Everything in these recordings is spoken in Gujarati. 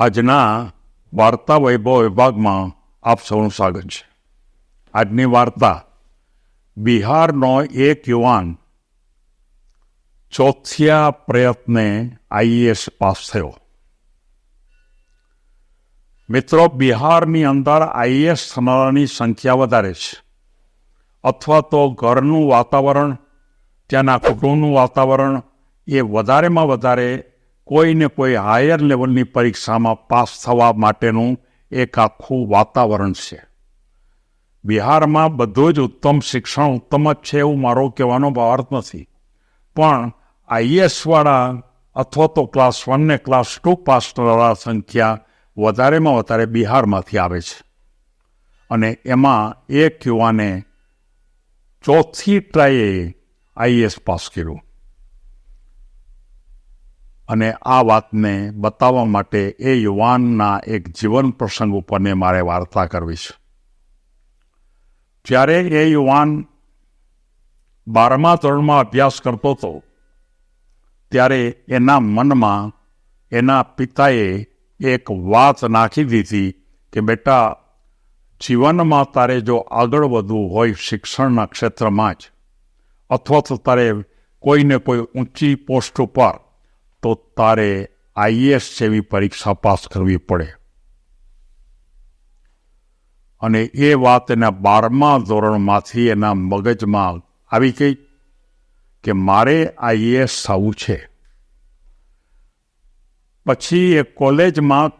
આજના વાર્તા વૈભવ વિભાગમાં આપ સૌનું સ્વાગત છે. આજની વાર્તા, બિહારનો એક યુવાન ચોથિયા પ્રયત્ને આઈએએસ પાસ થયો. મિત્રો, બિહારની અંદર આઈએએસ થનારાની સંખ્યા વધારે છે. અથવા તો ઘરનું વાતાવરણ, ત્યાંના કુટુંબનું વાતાવરણ એ વધારેમાં વધારે કોઈને કોઈ હાયર લેવલની પરીક્ષામાં પાસ થવા માટેનું એક આખું વાતાવરણ છે. બિહારમાં બધું જ ઉત્તમ શિક્ષણ ઉત્તમ જ છે એવું મારો કહેવાનો ભાવાર્થ નથી. પણ આઈએસવાળા અથવા તો ક્લાસ વન ને ક્લાસ ટુ પાસ કરનારા સંખ્યા વધારેમાં વધારે બિહારમાંથી આવે છે. અને એમાં એક યુવાને ચોથી ટ્રાયે આઈએસ પાસ કર્યું. અને આ વાતને બતાવવા માટે એ યુવાનના એક જીવન પ્રસંગ ઉપરને મારે વાર્તા કરવી છે. જ્યારે એ યુવાન બારમા ધોરણમાં અભ્યાસ કરતો હતો, ત્યારે એના મનમાં એના પિતાએ એક વાત નાખી દીધી કે, બેટા, જીવનમાં તારે જો આગળ વધવું હોય શિક્ષણના ક્ષેત્રમાં જ, અથવા તો તારે કોઈને કોઈ ઊંચી પોસ્ટ ઉપર તો તારે આઈએસ જેવી પરીક્ષા પાસ કરવી પડે. અને એ વાત એના બારમા ધોરણમાંથી એના મગજમાં આવી ગઈ કે મારે આઈએસ થવું છે. પછી એ કોલેજમાં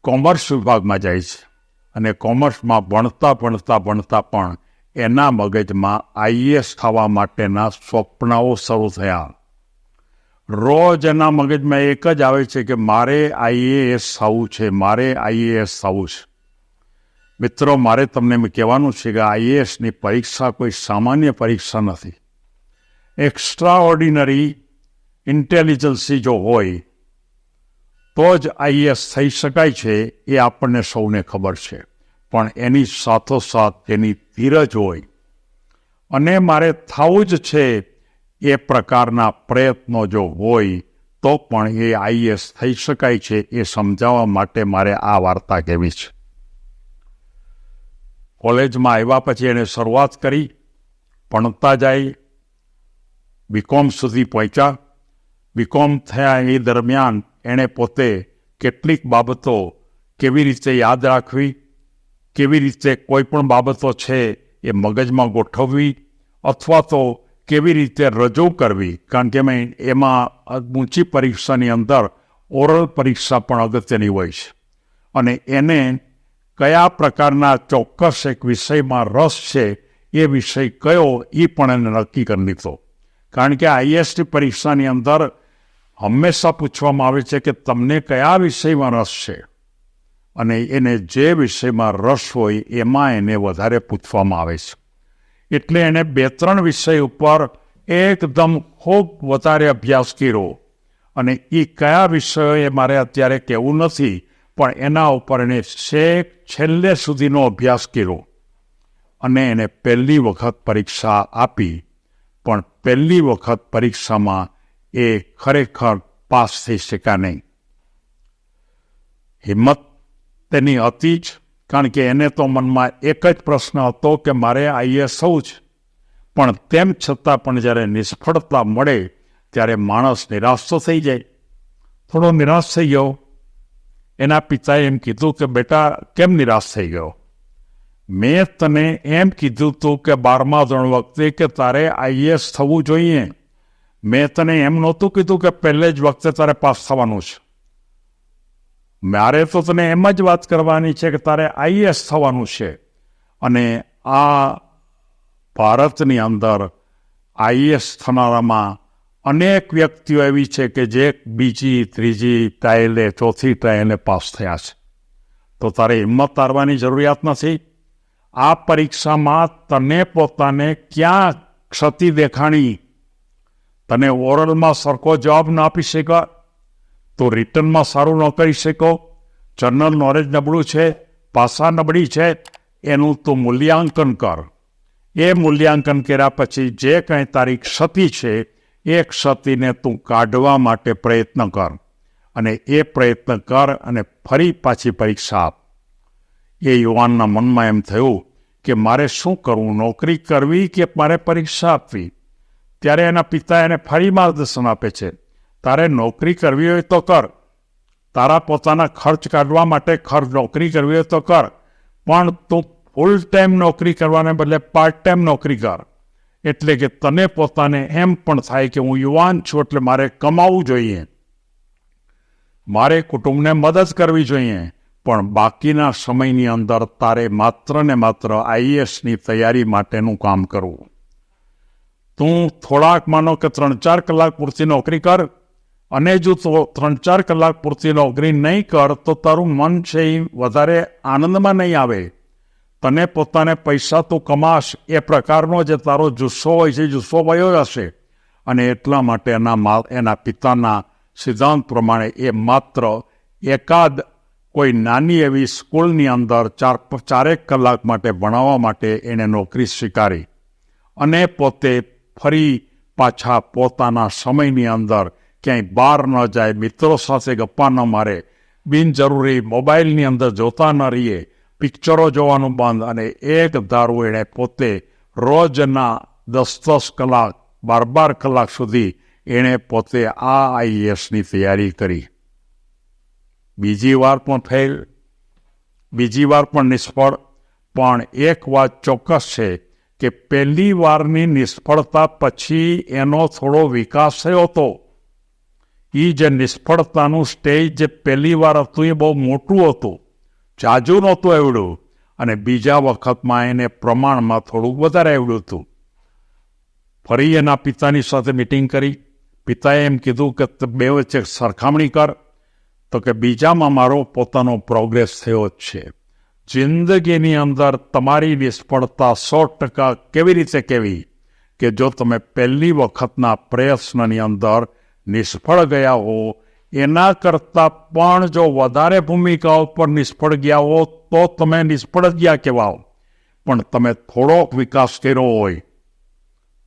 કોમર્સ વિભાગમાં જાય છે અને કોમર્સમાં ભણતા ભણતા ભણતા પણ એના મગજમાં આઈએસ થવા માટેના સ્વપ્નાઓ શરૂ થયા. રોજ એના મગજમાં એક જ આવે છે કે મારે આઈએએસ થવું છે, મારે આઈએએસ થવું છે. મિત્રો, મારે તમને કહેવાનું છે કે આઈએએસની પરીક્ષા કોઈ સામાન્ય પરીક્ષા નથી. એક્સ્ટ્રા ઓર્ડિનરી ઇન્ટેલિજન્સી જો હોય, તો જ આઈએએસ થઈ શકાય છે એ આપણને સૌને ખબર છે. પણ એની સાથોસાથ એની ધીરજ હોય. અને મારે થવું જ છે એ પ્રકારના પ્રયત્નો જો હોય, તો પણ એ આઈએસ થઈ શકાય છે એ સમજાવવા માટે મારે આ વાર્તા કહેવી છે. કોલેજમાં આવ્યા પછી એણે શરૂઆત કરી, ભણતા જાય, બીકોમ સુધી પહોંચ્યા. બીકોમ થયા એ દરમિયાન એણે પોતે કેટલીક બાબતો કેવી રીતે યાદ રાખવી, કેવી રીતે કોઈ પણ બાબતો છે એ મગજમાં ગોઠવવી, અથવા તો કેવી રીતે રજૂ કરવી? કારણ કે એમાં ઊંચી પરીક્ષાની અંદર ઓરલ પરીક્ષા પણ અગત્યની હોય છે. અને એને કયા પ્રકારના ચોક્કસ એક વિષયમાં રસ છે, એ વિષય કયો એ પણ એને નક્કી કરી લીધો. કારણ કે આઈએસટી પરીક્ષાની અંદર હંમેશા પૂછવામાં આવે છે કે તમને કયા વિષયમાં રસ છે? અને એને જે વિષયમાં રસ હોય, એમાં એને વધારે પૂછવામાં આવે છે. એટલે એણે બે ત્રણ વિષય ઉપર એકદમ ખૂબ વધારે અભ્યાસ કર્યો. અને એ કયા વિષયો એ મારે અત્યારે કહેવું નથી, પણ એના ઉપર એણે છેક છેલ્લે સુધીનો અભ્યાસ કર્યો. અને એને પહેલી વખત પરીક્ષા આપી, પણ પહેલી વખત પરીક્ષામાં એ ખરેખર પાસ થઈ શક્યા નહીં. હિંમત તેની હતી જ. કારણ કે એને તો મનમાં એક જ પ્રશ્ન હતો કે મારે આઈએસ થવું છે પણ તેમ છતાં પણ જ્યારે નિષ્ફળતા મળે, ત્યારે માણસ નિરાશ તો થઈ જાય. થોડો નિરાશ થઈ ગયો. એના પિતાએ એમ કીધું કે, બેટા, કેમ નિરાશ થઈ ગયો? મેં તને એમ કીધું તું કે, બારમા ધોરણ વખતે કે તારે આઈએસ થવું જોઈએ. મેં તને એમ નહોતું કીધું કે, પહેલે જ વખતે તારે પાસ થવાનું છે. મારે તો તને એમ જ વાત કરવાની છે કે તારે આઈએસ થવાનું છે. અને આ ભારતની અંદર આઈએસ થનારામાં અનેક વ્યક્તિઓ એવી છે કે જે બીજી, ત્રીજી ટ્રાયલે ચોથી ટ્રાયલે પાસ થયા છે. તો તારે હિંમત હારવાની જરૂરિયાત નથી. આ પરીક્ષામાં તને પોતાને ક્યાં ક્ષતિ દેખાણી? તને ઓરલમાં સરખો જવાબ ન આપી શક્યા? તો રિટર્નમાં સારું ન કરી શકો જનરલ નોલેજ નબળું છે, પાસા નબળી છે, એનું તું મૂલ્યાંકન કર. એ મૂલ્યાંકન કર્યા પછી જે કંઈ તારી ક્ષતિ છે, એ ક્ષતિને તું કાઢવા માટે પ્રયત્ન કર. અને એ પ્રયત્ન કર અને ફરી પાછી પરીક્ષા આપ. એ યુવાનના મનમાં એમ થયું કે મારે શું કરવું નોકરી કરવી કે મારે પરીક્ષા આપવી? ત્યારે એના પિતા એને ફરી માર્ગદર્શન આપે છે. તારે નોકરી કરવી હોય તો કર. તારા પોતાના ખર્ચ કાઢવા માટે ખર્ચ નોકરી કરવી હોય તો કર. પણ તું ફૂલ ટાઈમ નોકરી કરવાને બદલે પાર્ટ ટાઈમ નોકરી કર. એટલે કે તને પોતાને એમ પણ થાય કે હું યુવાન છું એટલે મારે કમાવું જોઈએ. મારે કુટુંબને મદદ કરવી જોઈએ. પણ બાકીના સમયની અંદર તારે માત્ર ને માત્ર આઈએસની તૈયારી માટેનું કામ કરવું. તું થોડાક માનો કે ત્રણ ચાર કલાક પૂરતી નોકરી કર. અને જો ત્રણ ચાર કલાક પૂરતી નોકરી નહીં કર, તો તારું મન છે એ વધારે આનંદમાં નહીં આવે. તને પોતાને પૈસા તો કમાશ, એ પ્રકારનો જે તારો જુસ્સો હોય છે, જુસ્સો વયો હશે અને એટલા માટે એના મા, એના પિતાના સિદ્ધાંત પ્રમાણે એ માત્ર એકાદ કોઈ નાની એવી સ્કૂલની અંદર ચાર, ચારેક કલાક માટે ભણાવવા માટે એણે નોકરી સ્વીકારી. અને પોતે ફરી પાછા પોતાના સમયની અંદર ક્યાંય બહાર ન જાય, મિત્રો સાથે ગપ્પા ન મારે. બિનજરૂરી મોબાઈલની અંદર જોતા ન રહીએ. પિક્ચરો જોવાનું બંધ અને એક ધારું એણે પોતે રોજના દસ દસ કલાક, બાર બાર કલાક સુધી એણે પોતે આ આઈએસની તૈયારી કરી. બીજી વાર પણ ફેલ, બીજી વાર પણ નિષ્ફળ, પણ એક વાત ચોક્કસ છે કે પહેલી વારની નિષ્ફળતા પછી એનો થોડો વિકાસ થયો હતો. એ જે નિષ્ફળતાનું સ્ટેજ જે પહેલી વાર હતું એ બહુ મોટું હતું. જાજુ નહોતું આવડ્યું. અને બીજા વખતમાં એને પ્રમાણમાં થોડું વધારે આવડ્યું હતું. ફરી એના પિતાની સાથે મિટિંગ કરી. પિતાએ એમ કીધું કે બે વચ્ચે સરખામણી કર. તો કે બીજામાં મારો પોતાનો પ્રોગ્રેસ થયો જ છે. જિંદગીની અંદર તમારી નિષ્ફળતા સો ટકા કેવી રીતે કેવી? કે જો તમે પહેલી વખતના પ્રયત્નની અંદર નિષ્ફળ ગયા હો એના કરતાં પણ જો વધારે ભૂમિકાઓ પર નિષ્ફળ ગયા હો તો તમે નિષ્ફળ ગયા કહેવાઓ. પણ તમે થોડોક વિકાસ કર્યો હોય,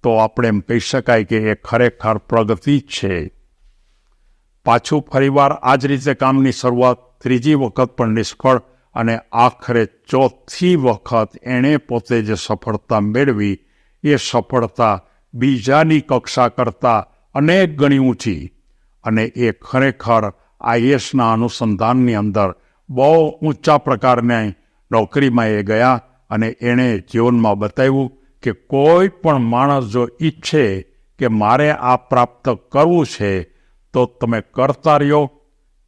તો આપણે એમ કહી શકાય કે એ ખરેખર પ્રગતિ જ છે. પાછું ફરીવાર આ જ રીતે કામની શરૂઆત ત્રીજી વખત પણ નિષ્ફળ અને આખરે ચોથી વખત એણે પોતે જે સફળતા મેળવી, એ સફળતા બીજાની કક્ષા કરતાં અનેક ગણી ઊંચી અને એ ખરેખર આઈએસના અનુસંધાનની અંદર બહુ ઊંચા પ્રકારની નોકરીમાં એ ગયા અને એણે જીવનમાં બતાવ્યું કે કોઈ પણ માણસ જો ઈચ્છે કે મારે આ પ્રાપ્ત કરવું છે, તો તમે કરતા રહ્યો.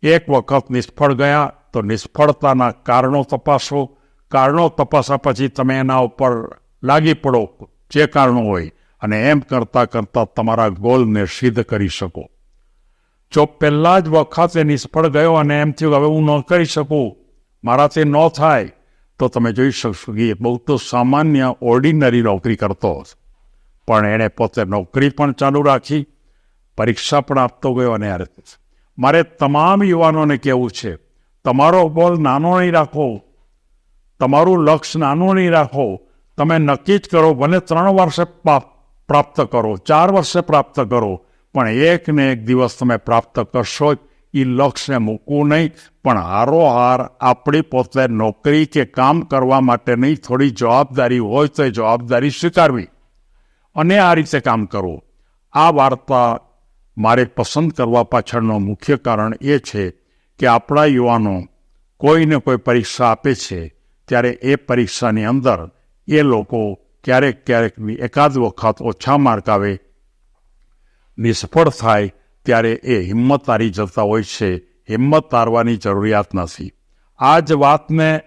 એક વખત નિષ્ફળ ગયા તો નિષ્ફળતાના કારણો તપાસો. કારણો તપાસ્યા પછી તમે એના ઉપર લાગી પડો. જે કારણો હોય અને એમ કરતાં કરતાં તમારા ગોલને સિદ્ધ કરી શકો. જો પહેલાં જ વખતે નિષ્ફળ ગયો અને એમ થયું હવે હું ન કરી શકું, મારાથી ન થાય, તો તમે જોઈ શકશો કે બહુ તો સામાન્ય ઓર્ડિનરી નોકરી કરતો પણ એણે પોતે નોકરી પણ ચાલુ રાખી, પરીક્ષા પણ આપતો ગયો અને આ મારે તમામ યુવાનોને કહેવું છે, તમારો ગોલ નાનો નહીં રાખો, તમારું લક્ષ્ય નાનું નહીં રાખો, તમે નક્કી જ કરો, ભલે ત્રણ વર્ષે પ્રાપ્ત કરો. ચાર વર્ષે પ્રાપ્ત કરો. પણ એક ને એક દિવસ તમે પ્રાપ્ત કરશો એ લક્ષ્યને મૂકવું નહીં. પણ હારોહાર આપણી પોતે નોકરી કે કામ કરવા માટેની થોડી જવાબદારી હોય તો એ જવાબદારી સ્વીકારવી. અને આ રીતે કામ કરવું આ વાર્તા મારે પસંદ કરવા પાછળનું મુખ્ય કારણ એ છે કે આપણા યુવાનો કોઈને કોઈ પરીક્ષા આપે છે, ત્યારે એ પરીક્ષાની અંદર એ લોકો ક્યારેક ક્યારેક એકાદ વખત ઓછા માર્ક આવે, નિષ્ફળ થાય ત્યારે એ હિંમત હારી જતા હોય છે. હિંમત હારવાની જરૂરિયાત નથી. આ જ વાતને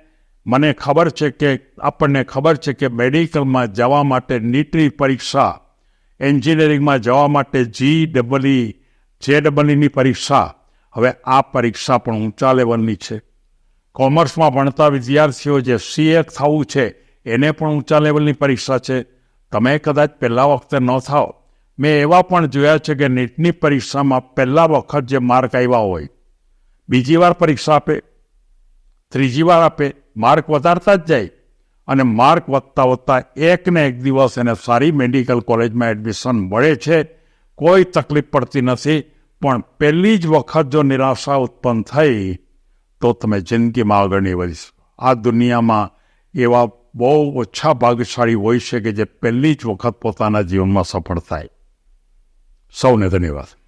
મને ખબર છે કે આપણને ખબર છે કે મેડિકલમાં જવા માટે નીટની પરીક્ષા, એન્જિનિયરિંગમાં જવા માટે જી ડબલઈ જે ડબલઈની પરીક્ષા. હવે આ પરીક્ષા પણ ઊંચા લેવલની છે. કોમર્સમાં ભણતા વિદ્યાર્થીઓ જે સીએ થવું છે એને પણ ઊંચા લેવલની પરીક્ષા છે. તમે કદાચ પહેલા વખતે ન થાઓ મેં એવા પણ જોયા છે કે નીટની પરીક્ષામાં પહેલા વખત જે માર્ક આવ્યા હોય, બીજી વાર પરીક્ષા આપે, ત્રીજી વાર આપે, માર્ક વધારતા જ જાય અને માર્ક વધતા વધતા એક ને એક દિવસ એને સારી મેડિકલ કોલેજમાં એડમિશન મળે છે. કોઈ તકલીફ પડતી નથી, પણ પહેલી જ વખત જો નિરાશા ઉત્પન્ન થઈ, તો તમે જિંદગીમાં આગળ નહીં વધી શકો. આ દુનિયામાં એવા બહુ ઓછા ભાગ્યશાળી હોય છે કે જે પહેલી જ વખત પોતાના જીવનમાં સફળ થાય. સૌને ધન્યવાદ.